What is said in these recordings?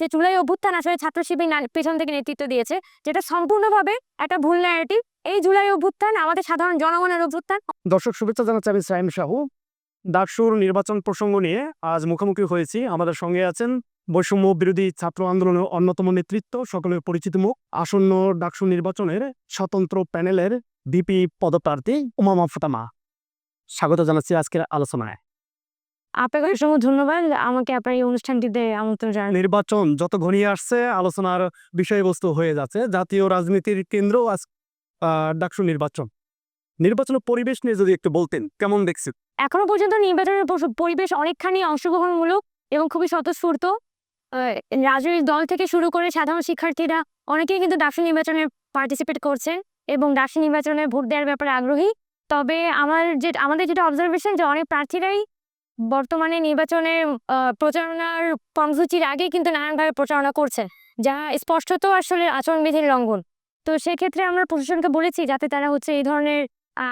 যে জুলাই অভ্যুত্থান আসলে ছাত্র শিবির পেছন থেকে নেতৃত্ব দিয়েছে, যেটা সম্পূর্ণভাবে একটা ভুল ন্যারেটিভ এই জুলাই অভ্যুত্থান আমাদের সাধারণ জনগণের অভ্যুত্থান। দর্শক, শুভেচ্ছা জানাচ্ছি আমি সাইম সাহু ডাকসুর নির্বাচন প্রসঙ্গ নিয়ে আজ মুখোমুখি হয়েছি। আমাদের সঙ্গে আছেন বৈষম্য বিরোধী ছাত্র আন্দোলনের অন্যতম নেতৃত্ব, সকলের পরিচিত মুখ, আসন্ন ডাকসু নির্বাচনের স্বতন্ত্র প্যানেলের বিপি পদপ্রার্থী উমামা ফাতামা স্বাগত জানাচ্ছি আজকের আলোচনায়। আপনাকে অসংখ্য ধন্যবাদ আমাকে আপনার এই অনুষ্ঠানটিতে আমন্ত্রণ জানান নির্বাচন যত ঘনিয়ে আসছে আলোচনার বিষয়বস্তু হয়ে যাচ্ছে। জাতীয় রাজনীতির কেন্দ্র আজ ডাকসু নির্বাচন। নির্বাচনের পরিবেশ নিয়ে যদি একটু বলতেন কেমন দেখছেন? এখনও পর্যন্ত নির্বাচনের পরিবেশ অনেকখানি অংশগ্রহণমূলক এবং খুবই স্বতঃস্ফূর্ত। রাজনৈতিক দল থেকে শুরু করে সাধারণ শিক্ষার্থীরা অনেকেই কিন্তু ডাকসু নির্বাচনে পার্টিসিপেট করছেন এবং ডাকসু নির্বাচনে ভোট দেওয়ার ব্যাপারে আগ্রহী। তবে আমার যে আমাদের যেটা অবজারভেশন যে অনেক প্রার্থীরাই বর্তমানে নির্বাচনে প্রচারণার কর্মসূচির আগে কিন্তু নানানভাবে প্রচারণা করছে, যা স্পষ্টত আসলে আচরণবিধির লঙ্ঘন। তো সেক্ষেত্রে আমরা প্রশাসনকে বলেছি যাতে তারা হচ্ছে এই ধরনের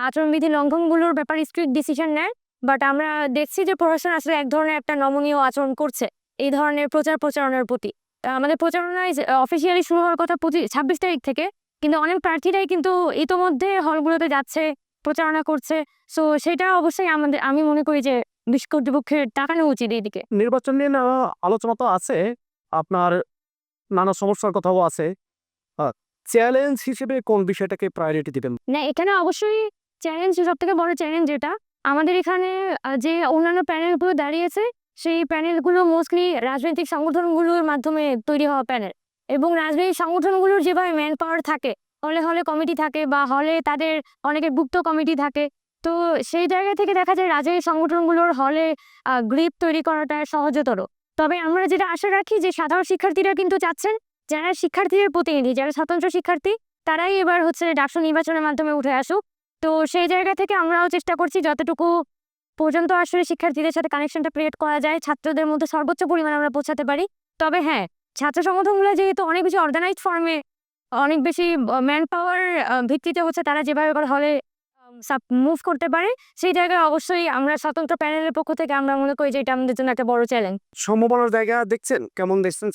আচরণবিধি লঙ্ঘনগুলোর ব্যাপারে স্ট্রিক্ট ডিসিশন নেয় বাট আমরা দেখছি যে প্রশাসন আসলে এক ধরনের একটা নমনীয় আচরণ করছে, এই ধরনের প্রচার প্রচারণার প্রতি। আমাদের প্রচারণায় অফিসিয়ালি শুরু হওয়ার কথা পঁচিশ, ছাব্বিশ তারিখ থেকে, কিন্তু অনেক প্রার্থীরাই কিন্তু ইতোমধ্যে হলগুলোতে যাচ্ছে, প্রচারণা করছে সো সেটা অবশ্যই আমাদের, আমি মনে করি যে বিশ কর্তৃপক্ষের টাকানো উচিত এইদিকে। নির্বাচন নিয়ে না আলোচনা তো আছে আপনার নানা সমস্যার কথাও আছে। চ্যালেঞ্জ হিসেবে কোন বিষয়টাকে প্রায়োরিটি দিবেন? না এখানে অবশ্যই চ্যালেঞ্জ সব থেকে বড় চ্যালেঞ্জ যেটা আমাদের এখানে যে অন্যান্য প্যানেলগুলো দাঁড়িয়েছে সেই প্যানেলগুলো মোস্টলি রাজনৈতিক সংগঠনগুলোর মাধ্যমে তৈরি হওয়া প্যানেল এবং রাজনৈতিক সংগঠনগুলোর যেভাবে ম্যান পাওয়ার থাকে হলে হলে কমিটি থাকে বা হলে তাদের অনেকের গুপ্ত কমিটি থাকে তো সেই জায়গা থেকে দেখা যায় রাজনৈতিক সংগঠনগুলোর হলে গ্রিপ তৈরি করাটা সহজতর। তবে আমরা যেটা আশা রাখি যে সাধারণ শিক্ষার্থীরা কিন্তু চাচ্ছেন, যারা শিক্ষার্থীদের প্রতিনিধি, যারা স্বতন্ত্র শিক্ষার্থী, তারাই এবার হচ্ছে ডাকসু নির্বাচনের মাধ্যমে উঠে আসুক। তো সেই জায়গা থেকে আমরাও চেষ্টা করছি যতটুকু পর্যন্ত আসলে শিক্ষার্থীদের সাথে কানেকশনটা ক্রিয়েট করা যায়, ছাত্রদের মধ্যে সর্বোচ্চ পরিমাণে আমরা পৌঁছাতে পারি। তবে হ্যাঁ ছাত্র সংগঠনগুলো যেহেতু অনেক বেশি অর্গানাইজড ফর্মে অনেক বেশি ম্যান পাওয়ার ভিত্তিতে হচ্ছে তারা যেভাবে হলে মুভ করতে পারে সেই জায়গায় অবশ্যই আমরা স্বতন্ত্র প্যানেলের পক্ষ থেকে আমরা মনে করি যে এটা আমাদের জন্য একটা বড় চ্যালেঞ্জ সম্ভাবনার জায়গা দেখছেন? কেমন দেখছেন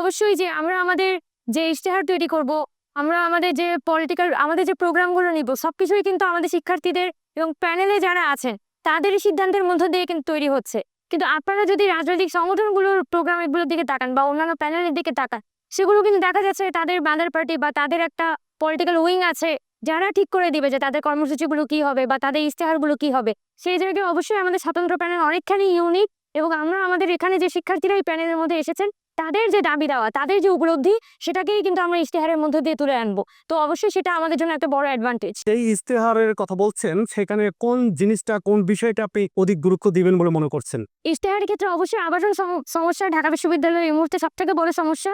অবশ্যই যে আমরা আমাদের যে ইশতেহার তৈরি করব আমরা আমাদের যে পলিটিক্যাল আমাদের যে প্রোগ্রামগুলো নিব সবকিছুই কিন্তু আমাদের শিক্ষার্থীদের এবং প্যানেলে যারা আছেন তাদেরই সিদ্ধান্তের মধ্য দিয়ে কিন্তু তৈরি হচ্ছে। কিন্তু আপনারা যদি রাজনৈতিক সংগঠনগুলোর প্রোগ্রামগুলোর দিকে তাকান বা অন্যান্য প্যানেলের দিকে তাকান সেগুলো কিন্তু দেখা যাচ্ছে তাদের বাঁধার পার্টি বা তাদের একটা পলিটিক্যাল উইং আছে যারা ঠিক করে দিবে যে তাদের কর্মসূচিগুলো কি হবে বা তাদের ইশতেহারগুলো কি হবে সেই জায়গায় অবশ্যই আমাদের স্বতন্ত্র প্যানেল অনেকখানি ইউনিক এবং আমরা আমাদের এখানে যে শিক্ষার্থীরা এই প্যানেলের মধ্যে এসেছেন তাদের যে দাবি দেওয়া তাদের যে উপলব্ধি সেটাকেই কিন্তু আমরা ইশতেহারের মধ্যে দিয়ে তুলে আনব। তো অবশ্যই সেটা আমাদের জন্য একটা বড় অ্যাডভান্টেজ সেই ইস্তেহারের কথা বলছেন সেখানে কোন জিনিসটা কোন বিষয়টা আপনি অধিক গুরুত্ব দিবেন বলে মনে করছেন? ইশতেহারের ক্ষেত্রে অবশ্যই আবাসন সম- সমস্যা ঢাকা বিশ্ববিদ্যালয়ের এই মুহূর্তে সব থেকে বড় সমস্যা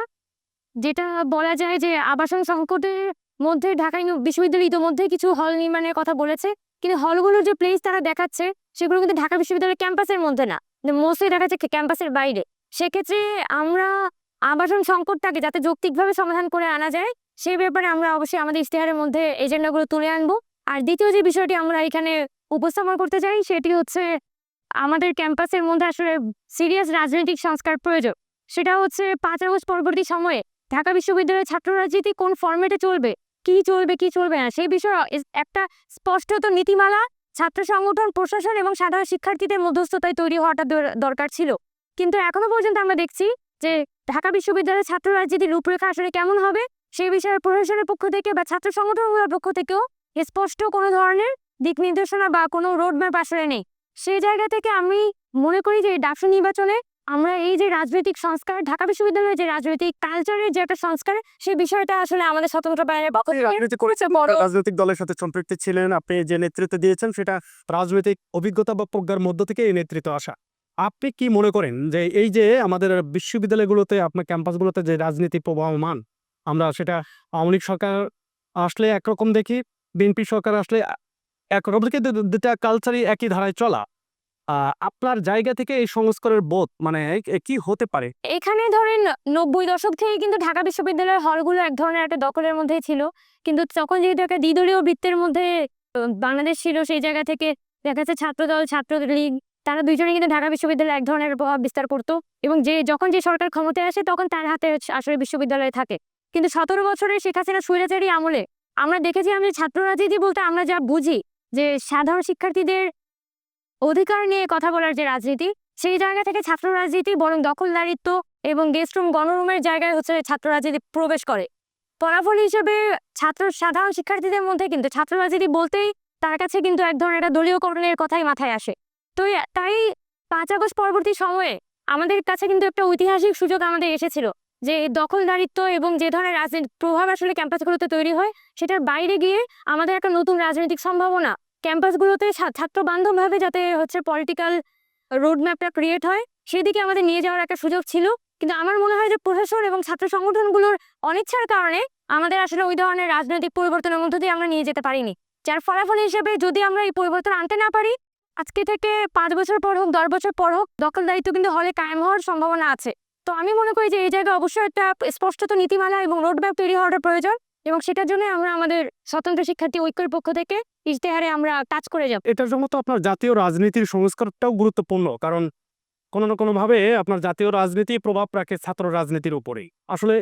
যেটা বলা যায় যে আবাসন সংকটের মধ্যে ঢাকা বিশ্ববিদ্যালয় ইতিমধ্যে কিছু হল নির্মাণের কথা বলেছে। কিন্তু হলগুলোর যে প্লেস তারা দেখাচ্ছে, সেগুলো কিন্তু ঢাকা বিশ্ববিদ্যালয়ের ক্যাম্পাসের মধ্যে না। মোস্টলি দেখাচ্ছে ক্যাম্পাসের বাইরে। সেক্ষেত্রে আমরা আবাসন সংকটটাকে যাতে যৌক্তিকভাবে সমাধান করে আনা যায়, সে ব্যাপারে আমরা অবশ্যই আমাদের ইশতেহারের মধ্যে এজেন্ডাগুলো তুলে আনব। আর দ্বিতীয় যে বিষয়টি আমরা এখানে উপস্থাপন করতে চাই, সেটি হচ্ছে আমাদের ক্যাম্পাসের মধ্যে আসলে সিরিয়াস রাজনৈতিক সংস্কার প্রয়োজন। সেটা হচ্ছে পাঁচ আগস্ট পরবর্তী সময়ে ঢাকা বিশ্ববিদ্যালয়ের ছাত্র রাজনীতি কোন ফর্মেটে চলবে? কি চলবে কি চলবে না, সেই বিষয়ে একটা স্পষ্টত নীতিমালা, ছাত্র সংগঠন, প্রশাসন এবং সাধারণ শিক্ষার্থীদের মধ্যস্থতায় তৈরি হওয়াটা দরকার ছিল। কিন্তু এখনও পর্যন্ত আমরা দেখছি যে ঢাকা বিশ্ববিদ্যালয়ের ছাত্র রাজনীতির রূপরেখা আসলে কেমন হবে, সেই বিষয়ে প্রশাসনের পক্ষ থেকে বা ছাত্র সংগঠনগুলোর পক্ষ থেকেও স্পষ্ট কোনো ধরনের দিক নির্দেশনা বা কোনো রোডম্যাপ আসলে নেই। সেই জায়গা থেকে আমি মনে করি যে ডাকসু নির্বাচনে আমরা এই যে রাজনৈতিক সংস্কার ঢাকা বিশ্ববিদ্যালয়ের যে রাজনৈতিক কালচারের যে একটা সংস্কার সেই বিষয়টা আসলে আমাদের স্বতন্ত্র প্যানেলের পক্ষ রাজনীতি করেছেন বড় রাজনৈতিক দলের সাথে সম্পৃক্ত ছিলেন আপনি যে নেতৃত্ব দিয়েছেন সেটা রাজনৈতিক অভিজ্ঞতা বা প্রজ্ঞার মধ্য থেকে এই নেতৃত্ব আসা। আপনি কি মনে করেন যে এই যে আমাদের বিশ্ববিদ্যালয়গুলোতে আপনার ক্যাম্পাসগুলোতে যে রাজনীতি প্রবাহমান আমরা সেটা আওয়ামী লীগ সরকার আসলে একরকম দেখি বিএনপি সরকার আসলে একরকম দেখি দুটা কালচারই একই ধারায় চলা। আহ, আপনার জায়গা থেকে এই সংস্কারের বোধ মানে কি হতে পারে? এখানে ধরেন নব্বই দশক থেকে কিন্তু ঢাকা বিশ্ববিদ্যালয়ের হলগুলো এক ধরনের একটা দখলের মধ্যেই ছিল। কিন্তু তখন যেহেতু একটা দ্বিদলীয় বৃত্তের মধ্যে বাংলাদেশ ছিল সেই জায়গা থেকে দেখা যাচ্ছে ছাত্রদল ছাত্র লীগ তারা দুইজনে কিন্তু ঢাকা বিশ্ববিদ্যালয়ে এক ধরনের প্রভাব বিস্তার করতো। এবং যে যখন যে সরকার ক্ষমতায় আসে তখন তার হাতে আসলে বিশ্ববিদ্যালয়ে থাকে। কিন্তু সতেরো বছরের শেখ হাসিনা স্বৈরাচারী আমলে আমরা দেখেছি আমি ছাত্র রাজনীতি বলতে আমরা যা বুঝি যে সাধারণ শিক্ষার্থীদের অধিকার নিয়ে কথা বলার যে রাজনীতি, সেই জায়গা থেকে ছাত্র রাজনীতি বরং দখলদারিত্ব এবং গেস্ট রুম গণরুমের জায়গায় হচ্ছে ছাত্র রাজনীতি প্রবেশ করে। ফলাফল হিসেবে ছাত্র, সাধারণ শিক্ষার্থীদের মধ্যে কিন্তু ছাত্র রাজনীতি বলতেই তার কাছে কিন্তু এক ধরনের একটা দলীয়করণের কথাই মাথায় আসে। তো তাই পাঁচ আগস্ট পরবর্তী সময়ে আমাদের কাছে কিন্তু একটা ঐতিহাসিক সুযোগ আমাদের এসেছিল যে দখলদারিত্ব এবং যে ধরনের রাজনীতি, প্রভাব আসলে ক্যাম্পাসগুলোতে তৈরি হয়, সেটার বাইরে গিয়ে আমাদের একটা নতুন রাজনৈতিক সম্ভাবনা ক্যাম্পাসগুলোতে ছাত্র বান্ধবভাবে যাতে হচ্ছে পলিটিক্যাল রোড ম্যাপটা ক্রিয়েট হয়, সেদিকে আমাদের নিয়ে যাওয়ার একটা সুযোগ ছিল। কিন্তু আমার মনে হয় যে প্রশাসন এবং ছাত্র সংগঠনগুলোর অনিচ্ছার কারণে আমাদের আসলে ওই ধরনের রাজনৈতিক পরিবর্তনের মধ্য দিয়ে আমরা নিয়ে যেতে পারিনি। যার ফলাফল হিসেবে যদি আমরা এই পরিবর্তন আনতে না পারি, আজকে থেকে পাঁচ বছর পর হোক, দশ বছর পর হোক, দখলদারিত্ব কিন্তু হলে কায়েম হওয়ার সম্ভাবনা আছে। তো আমি মনে করি যে এই জায়গায় অবশ্যই একটা স্পষ্টত নীতিমালা এবং রোডম্যাপ তৈরি হওয়ার প্রয়োজন। এবং সেটার জন্য আমরা আমাদের স্বতন্ত্র শিক্ষার্থী ঐক্যের পক্ষ থেকে ইশতেহারে আমরা কাজ করে যাব। এটার জন্য তো আপনার জাতীয় রাজনীতির সংস্কারটাও গুরুত্বপূর্ণ, কারণ কোনো না কোনোভাবে আপনার জাতীয় রাজনীতি প্রভাব রাখে ছাত্র রাজনীতির উপরেই। আসলে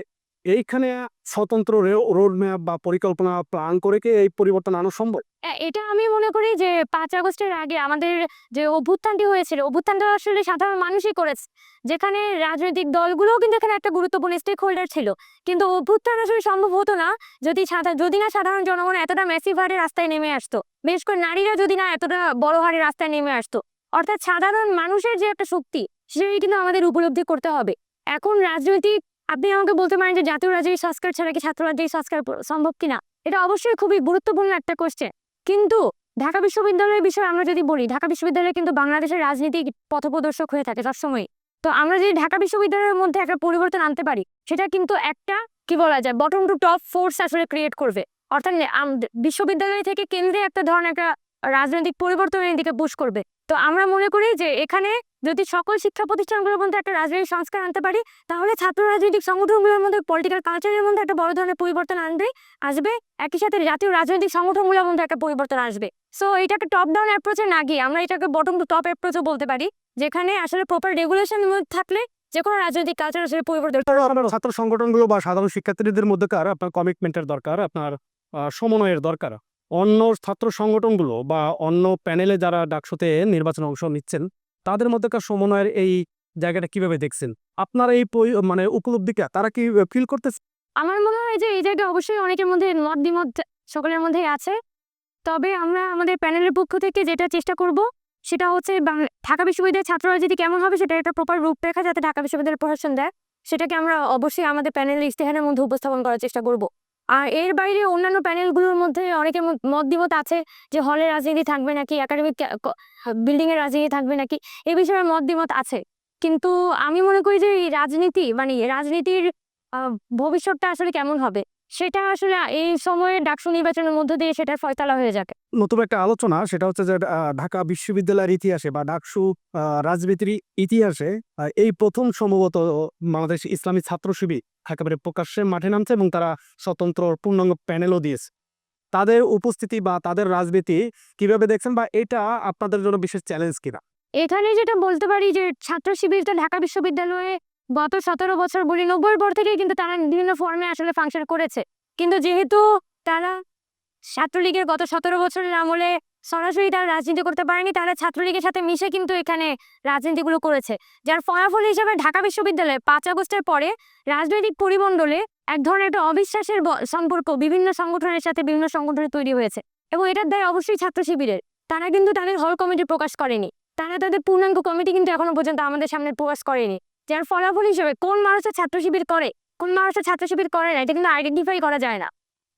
এইখানে স্বতন্ত্র রোড ম্যাপ বা পরিকল্পনা প্ল্যান করে কি এই পরিবর্তন আনা সম্ভব? এটা আমি মনে করি যে পাঁচ আগস্টের আগে আমাদের যে অভ্যুত্থানটি হয়েছিল, অভ্যুত্থানটা আসলে সাধারণ মানুষই করেছে। যেখানে রাজনৈতিক দলগুলোও কিন্তু এখানে একটা গুরুত্বপূর্ণ স্টেক হোল্ডার ছিল। কিন্তু অভ্যুত্থান আসলে সম্ভব হতো না যদি যদি না সাধারণ জনগণ এতটা ম্যাসিভ হারে রাস্তায় নেমে আসতো। বিশেষ করে নারীরা যদি না এতটা বড় হারে রাস্তায় নেমে আসতো। অর্থাৎ সাধারণ মানুষের যে একটা শক্তি, সেটাই কিন্তু আমাদের উপলব্ধি করতে হবে। এখন রাজনৈতিক আপনি আমাকে বলতে পারেন যে জাতীয় রাজনৈতিক সংস্কার ছাড়া কি ছাত্র রাজনৈতিক সংস্কার সম্ভব কিনা? এটা অবশ্যই খুবই গুরুত্বপূর্ণ একটা কোশ্চেন কিন্তু ঢাকা বিশ্ববিদ্যালয়ের বিষয়ে আমরা যদি বলি, ঢাকা বিশ্ববিদ্যালয় কিন্তু বাংলাদেশের রাজনীতিক পথপ্রদর্শক হয়ে থাকে সবসময় তো আমরা যদি ঢাকা বিশ্ববিদ্যালয়ের মধ্যে একটা পরিবর্তন আনতে পারি, সেটা কিন্তু একটা, কি বলা যায় বটম টু টপ ফোর্স আসলে ক্রিয়েট করবে। অর্থাৎ বিশ্ববিদ্যালয় থেকে কেন্দ্রে একটা ধরনের একটা রাজনৈতিক পরিবর্তনের দিকে পুশ করবে। তো আমরা মনে করি যে এখানে যদি সকল শিক্ষা প্রতিষ্ঠানগুলোর মধ্যে একটা রাজনৈতিক সংস্কার আনতে পারি, তাহলে ছাত্র রাজনৈতিক সংগঠনগুলোর মধ্যে পলিটিক্যাল কালচারের মধ্যে একটা বড় ধরনের পরিবর্তন আনবে, আসবে। একই সাথে জাতীয় রাজনৈতিক সংগঠনগুলোর মধ্যে একটা পরিবর্তন আসবে। সো এটাকে টপ ডাউন অ্যাপ্রোচে না গিয়ে আমরা এটাকে বটম টু টপ অ্যাপ্রোচও বলতে পারি, যেখানে আসলে প্রপার রেগুলেশন থাকলে যে কোনো রাজনৈতিক কালচার আসলে পরিবর্তন ছাত্র সংগঠনগুলো বা সাধারণ শিক্ষার্থীদের মধ্যেকার আপনার কমিটমেন্টের দরকার, আপনার সমন্বয়ের দরকার। অন্য ছাত্র সংগঠনগুলো বা অন্য প্যানেলে যারা ডাকসুতে নির্বাচনে অংশ নিচ্ছেন তাদের মধ্যেকার সমন্বয়ের এই জায়গাটা কীভাবে দেখছেন? আপনার এই মানে উপলব্ধিটা তারা কি ফিল করতেছে? আমার মনে হয় যে এই জায়গায় অবশ্যই অনেকের মধ্যে মত দ্বিমত সকলের মধ্যেই আছে। তবে আমরা আমাদের প্যানেলের পক্ষ থেকে যেটা চেষ্টা করব, সেটা হচ্ছে ঢাকা বিশ্ববিদ্যালয়ের ছাত্ররা যদি কেমন হবে, সেটা একটা প্রপার রূপরেখা যাতে ঢাকা বিশ্ববিদ্যালয়ের প্রশাসন দেয়, সেটাকে আমরা অবশ্যই আমাদের প্যানেলের ইশতেহারের মধ্যে উপস্থাপন করার চেষ্টা করব। আর এর বাইরে অন্যান্য প্যানেলগুলোর মধ্যে অনেকের মত- মত দ্বিমত আছে যে হলের রাজনীতি থাকবে নাকি একাডেমিক বিল্ডিং এর রাজনীতি থাকবে নাকি, এ বিষয়ে মত দ্বিমত আছে। কিন্তু আমি মনে করি যে এই রাজনীতি মানে রাজনীতির ভবিষ্যৎটা আসলে কেমন হবে? সেটা আসলে এই সময়ে ডাকসু নির্বাচনের মধ্য দিয়ে সেটার ফয়তালা হয়ে যাবে। নতুন একটা আলোচনা সেটা হচ্ছে যে ঢাকা বিশ্ববিদ্যালয়ের ইতিহাসে বা ডাকসু রাজনীতির ইতিহাসে এই প্রথম সম্ভবত বাংলাদেশ ইসলামী ছাত্র শিবির একেবারে প্রকাশ্যে মাঠে নামছে এবং তারা স্বতন্ত্র পূর্ণাঙ্গ প্যানেলও দিয়েছে। তাদের উপস্থিতি বা তাদের রাজনীতি কীভাবে দেখছেন বা এটা আপনাদের জন্য বিশেষ চ্যালেঞ্জ কিনা? এখানে যেটা বলতে পারি যে ছাত্র শিবির শিবিরটা ঢাকা বিশ্ববিদ্যালয়ে গত সতেরো বছর বলি নব্বই পর থেকে কিন্তু তারা বিভিন্ন ফর্মে আসলে ফাংশন করেছে। কিন্তু যেহেতু তারা ছাত্রলীগের গত সতেরো বছরের আমলে সরাসরি তারা রাজনীতি করতে পারেনি, তারা ছাত্রলীগের সাথে মিশে কিন্তু এখানে রাজনীতিগুলো করেছে। যার ফলাফল হিসেবে ঢাকা বিশ্ববিদ্যালয়ে পাঁচ আগস্টের পরে রাজনৈতিক পরিমণ্ডলে এক ধরনের একটা অবিশ্বাসের সম্পর্ক বিভিন্ন সংগঠনের সাথে বিভিন্ন সংগঠনে তৈরি হয়েছে। এবং এটার দায় অবশ্যই ছাত্র শিবিরের। তারা কিন্তু তাদের হল কমিটি প্রকাশ করেনি। তারা তাদের পূর্ণাঙ্গ কমিটি কিন্তু এখনও পর্যন্ত আমাদের সামনে প্রকাশ করেনি। যার ফলাফল হিসেবে কোন মানুষের ছাত্র শিবির করে, কোন মানুষের ছাত্র শিবির করে না, এটা কিন্তু আইডেন্টিফাই করা যায় না।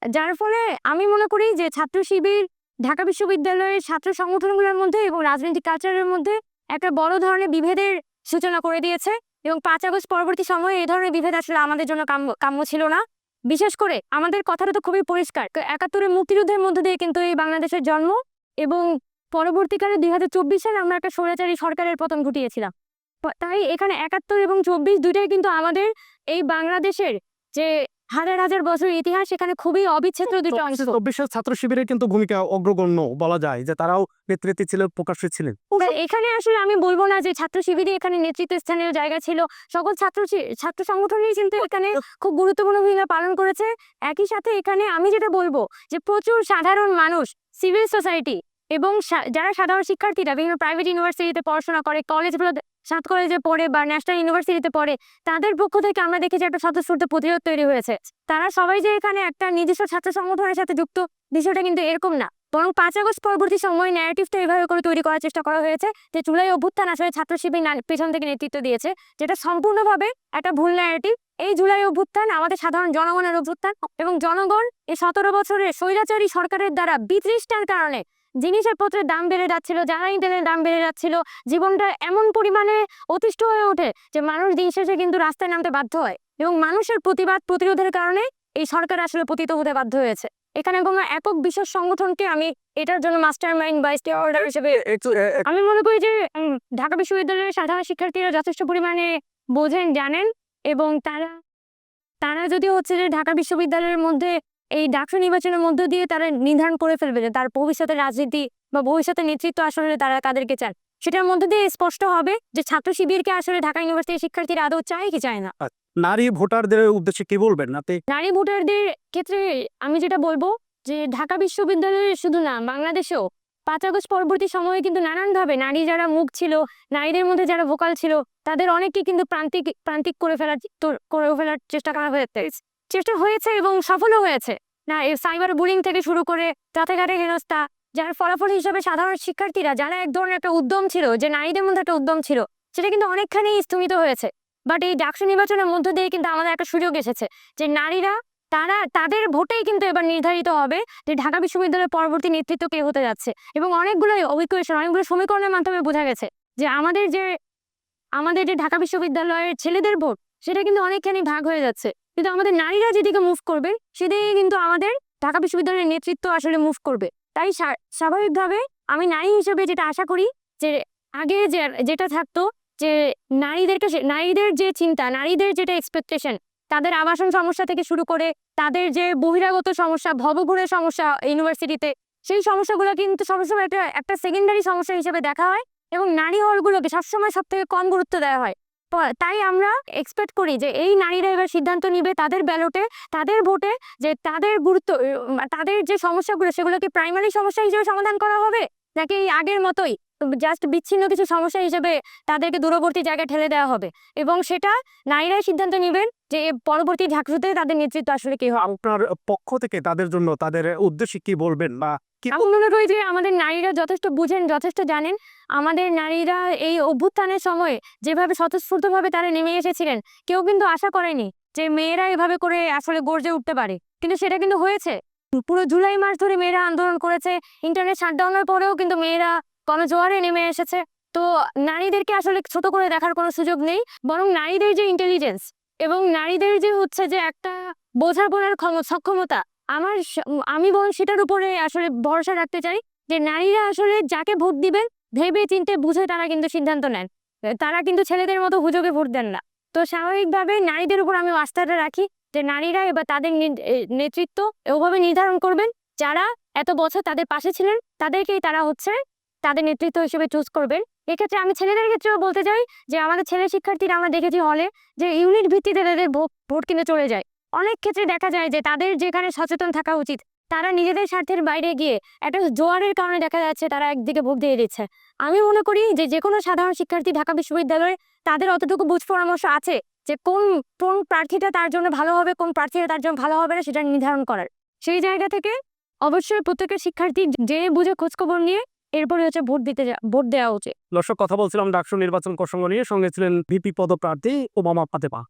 যার ফলে আমি মনে করি যে ছাত্র শিবির ঢাকা বিশ্ববিদ্যালয়ের ছাত্র সংগঠনগুলোর মধ্যে এবং রাজনৈতিক কালচারের মধ্যে একটা বড় ধরনের বিভেদের সূচনা করে দিয়েছে এবং পাঁচ আগস্ট পরবর্তী সময়ে এই ধরনের বিভেদ আসলে আমাদের জন্য কাম্য কাম্য ছিল না। বিশেষ করে আমাদের কথাটা তো খুবই পরিষ্কার একাত্তরের মুক্তিযুদ্ধের মধ্যে দিয়ে কিন্তু এই বাংলাদেশের জন্ম এবং পরবর্তীকালে দুই হাজার চব্বিশ সালে আমরা একটা স্বৈরাচারী সরকারের পতন ঘটিয়েছিলাম। তাই এখানে একাত্তর এবং চব্বিশ দুইটাই কিন্তু আমাদের এই বাংলাদেশের যে হাজার হাজার বছরের ইতিহাস এখানে খুবই অবিচ্ছেদ্য দুটো অংশ। চব্বিশের ছাত্র শিবিরের কিন্তু ভূমিকা অগ্রগণ্য বলা যায় যে তারাও নেতৃত্বে ছিলেন প্রকাশ্যে ছিলেন। এখানে আসলে আমি বলব না যে ছাত্র শিবিরে এখানে নেতৃত্ব স্থানীয় জায়গা ছিল সকল ছাত্র ছাত্র সংগঠনই কিন্তু এখানে খুব গুরুত্বপূর্ণ ভূমিকা পালন করেছে। একই সাথে এখানে আমি যেটা বলব যে প্রচুর সাধারণ মানুষ সিভিল সোসাইটি এবং যারা সাধারণ শিক্ষার্থীরা বিভিন্ন প্রাইভেট ইউনিভার্সিটিতে পড়াশোনা করে কলেজগুলো সাত কলেজে পড়ে বা ন্যাশনাল ইউনিভার্সিটিতে পড়ে, তাদের পক্ষ থেকে আমরা দেখি যে একটা স্বতঃস্ফূর্ত প্রতিরোধ তৈরি হয়েছে। তারা সবাই যে এখানে একটা নিজস্ব ছাত্র সংগঠনের সাথে যুক্ত, বিষয়টা কিন্তু এরকম না। বরং পাঁচ আগস্ট পরবর্তী সময় ন্যারেটিভটা এভাবে করে তৈরি করার চেষ্টা করা হয়েছে যে জুলাই অভ্যুত্থান আসলে ছাত্র শিবির পেছন থেকে নেতৃত্ব দিয়েছে, যেটা সম্পূর্ণভাবে একটা ভুল ন্যারেটিভ এই জুলাই অভ্যুত্থান আমাদের সাধারণ জনগণের অভ্যুত্থান এবং জনগণ এই সতেরো বছরের স্বৈরাচারী সরকারের দ্বারা বিতৃষ্টার কারণে জিনিসের পত্রের দাম বেড়ে যাচ্ছিল জ্বালানি তেলের দাম বেড়ে যাচ্ছিল জীবনটা এমন পরিমাণে অতিষ্ঠ হয়ে ওঠে যে মানুষ দিন শেষে কিন্তু রাস্তায় নামতে বাধ্য হয় এবং মানুষের প্রতিবাদ প্রতিরোধের কারণে এই সরকার আসলে পতিত হতে বাধ্য হয়েছে। এখানে কোনো একক বিশেষ সংগঠনকে আমি এটার জন্য মাস্টার মাইন্ড বা অর্ডার হিসেবে আমি মনে করি যে ঢাকা বিশ্ববিদ্যালয়ের সাধারণ শিক্ষার্থীরা যথেষ্ট পরিমাণে বোঝেন জানেন এবং তারা তারা যদি হচ্ছে যে ঢাকা বিশ্ববিদ্যালয়ের মধ্যে এই ডাকসু নির্বাচনের মধ্য দিয়ে তারা নির্ধারণ করে ফেলবে যে তার ভবিষ্যতে রাজনীতি বা ভবিষ্যতে নেতৃত্ব আসলে তারা কাদেরকে চান সেটার মধ্যে দিয়ে স্পষ্ট হবে যে ছাত্র শিবিরকে আসলে ঢাকা ইউনিভার্সিটির শিক্ষার্থীরা আদৌ চায় কি চায় না। নারী ভোটারদের উদ্দেশ্যে কি বলবেন আপনি নারী ভোটারদের ক্ষেত্রে আমি যেটা বলব যে ঢাকা বিশ্ববিদ্যালয়ে শুধু না বাংলাদেশেও পাঁচ আগস্ট পরবর্তী সময়ে কিন্তু নানানভাবে নারী যারা মুখ ছিল নারীদের মধ্যে যারা ভোকাল ছিল তাদের অনেককে কিন্তু প্রান্তিক প্রান্তিক করে ফেলার করে ফেলার চেষ্টা করা হয়েছে চেষ্টা হয়েছে এবং সফলও হয়েছে। না সাইবার বুলিং থেকে শুরু করে রাতেঘাটে হেনস্থা, যার ফলাফল হিসাবে সাধারণ শিক্ষার্থীরা, যারা এক ধরনের একটা উদ্যম ছিল, যে নারীদের মধ্যে একটা উদ্যম ছিল, সেটা কিন্তু অনেকখানি স্থমিত হয়েছে। বাট এই ডাকসু নির্বাচনের মধ্য দিয়ে কিন্তু আমাদের একটা সুযোগ এসেছে, যে নারীরা, তারা, তাদের ভোটেই কিন্তু এবার নির্ধারিত হবে যে ঢাকা বিশ্ববিদ্যালয়ের পরবর্তী নেতৃত্ব কে হতে যাচ্ছে। এবং অনেকগুলো অভিজ্ঞতা অনেকগুলো সমীকরণের মাধ্যমে বোঝা গেছে যে আমাদের যে আমাদের যে ঢাকা বিশ্ববিদ্যালয়ের ছেলেদের ভোট, সেটা কিন্তু অনেকখানি ভাগ হয়ে যাচ্ছে। কিন্তু আমাদের নারীরা যেদিকে মুভ করবে, সেদিকে কিন্তু আমাদের ঢাকা বিশ্ববিদ্যালয়ের নেতৃত্ব আসলে মুভ করবে। তাই স্বা- স্বাভাবিকভাবে আমি নারী হিসেবে যেটা আশা করি, যে আগে যে, যেটা থাকতো, যে নারীদেরকে নারীদের যে চিন্তা, নারীদের যেটা এক্সপেকটেশন তাদের আবাসন সমস্যা থেকে শুরু করে তাদের যে বহিরাগত সমস্যা, ভবঘুরের সমস্যা ইউনিভার্সিটিতে, সেই সমস্যাগুলো কিন্তু সবসময় একটা একটা সেকেন্ডারি সমস্যা হিসেবে দেখা হয় এবং নারী হলগুলোকে সবসময় সব থেকে কম গুরুত্ব দেওয়া হয়। তাই আমরা এক্সপেক্ট করি যে এই নারীরা এবার সিদ্ধান্ত নিবে তাদের ব্যালটে, তাদের ভোটে যে তাদের গুরুত্ব তাদের যে সমস্যাগুলো সেগুলোকে প্রাইমারি সমস্যা হিসেবে সমাধান করা হবে? নাকি এই আগের মতোই জাস্ট বিচ্ছিন্ন কিছু সমস্যা হিসেবে তাদেরকে দূরবর্তী জায়গায় ঠেলে দেওয়া হবে? এবং সেটা নারীরাই সিদ্ধান্ত নেবেন যে পরবর্তী ঝাঁকড়ুতে তাদের নেতৃত্ব আসলে কি হবে? আপনার পক্ষ থেকে তাদের জন্য তাদের উদ্দেশ্যে কি বলবেন? বা মনে করি যে আমাদের নারীরা যথেষ্ট বুঝেন, যথেষ্ট জানেন। আমাদের নারীরা এই অভ্যুত্থানের সময় যেভাবে স্বতঃস্ফূর্তভাবে তারা নেমে এসেছিলেন, কেউ কিন্তু আশা করেনি যে মেয়েরা এভাবে করে আসলে গর্জে উঠতে পারে। কিন্তু সেটা কিন্তু হয়েছে। পুরো জুলাই মাস ধরে মেয়েরা আন্দোলন করেছে, ইন্টারনেট শাটডাউনের পরেও কিন্তু মেয়েরা গণজোয়ারে নেমে এসেছে। তো নারীদেরকে আসলে ছোট করে দেখার কোনো সুযোগ নেই, বরং নারীদের যে ইন্টেলিজেন্স এবং নারীদের যে হচ্ছে যে একটা বোঝাপড়ার ক্ষম- সক্ষমতা আমার আমি বরং সেটার উপরে আসলে ভরসা রাখতে চাই যে নারীরা আসলে যাকে ভোট দিবেন, ভেবে চিনতে বুঝে তারা কিন্তু সিদ্ধান্ত নেন। তারা কিন্তু ছেলেদের মতো হুজোগে ভোট দেন না। তো স্বাভাবিকভাবে নারীদের উপর আমি আস্থাটা রাখি যে নারীরা এবার তাদের নেতৃত্ব ওভাবে নির্ধারণ করবেন, যারা এত বছর তাদের পাশে ছিলেন, তাদেরকেই তারা হচ্ছে তাদের নেতৃত্ব হিসেবে চুজ করবেন। এক্ষেত্রে আমি ছেলেদের ক্ষেত্রেও বলতে চাই যে আমাদের ছেলে শিক্ষার্থীরা আমরা দেখেছি হলে যে ইউনিট ভিত্তিতে তাদের ভোট কিনে চলে যায়। অনেক ক্ষেত্রে দেখা যায় যে তাদের যেখানে সচেতন থাকা উচিত, তারা নিজেদের স্বার্থের বাইরে গিয়ে একটা জোয়ারের কারণে দেখা যাচ্ছে তারা একদিকে ভোট দিয়ে দিচ্ছে। আমি মনে করি যে যে কোনো সাধারণ শিক্ষার্থী ঢাকা বিশ্ববিদ্যালয়ে তাদের অতটুকু বুঝ পরামর্শ আছে যে কোন কোন প্রার্থীটা তার জন্য ভালো হবে, কোন প্রার্থীটা তার জন্য ভালো হবে না সেটা নির্ধারণ করার। সেই জায়গা থেকে অবশ্যই প্রত্যেকের শিক্ষার্থী জেনে বুঝে খোঁজখবর নিয়ে এরপরে হচ্ছে ভোট দিতে যা- ভোট দেওয়া উচিত। দর্শক, কথা বলছিলাম ডাকসু নির্বাচন প্রসঙ্গ নিয়ে। সঙ্গে ছিলেন ভিপি পদপ্রার্থী ওবামা ফাতেমা।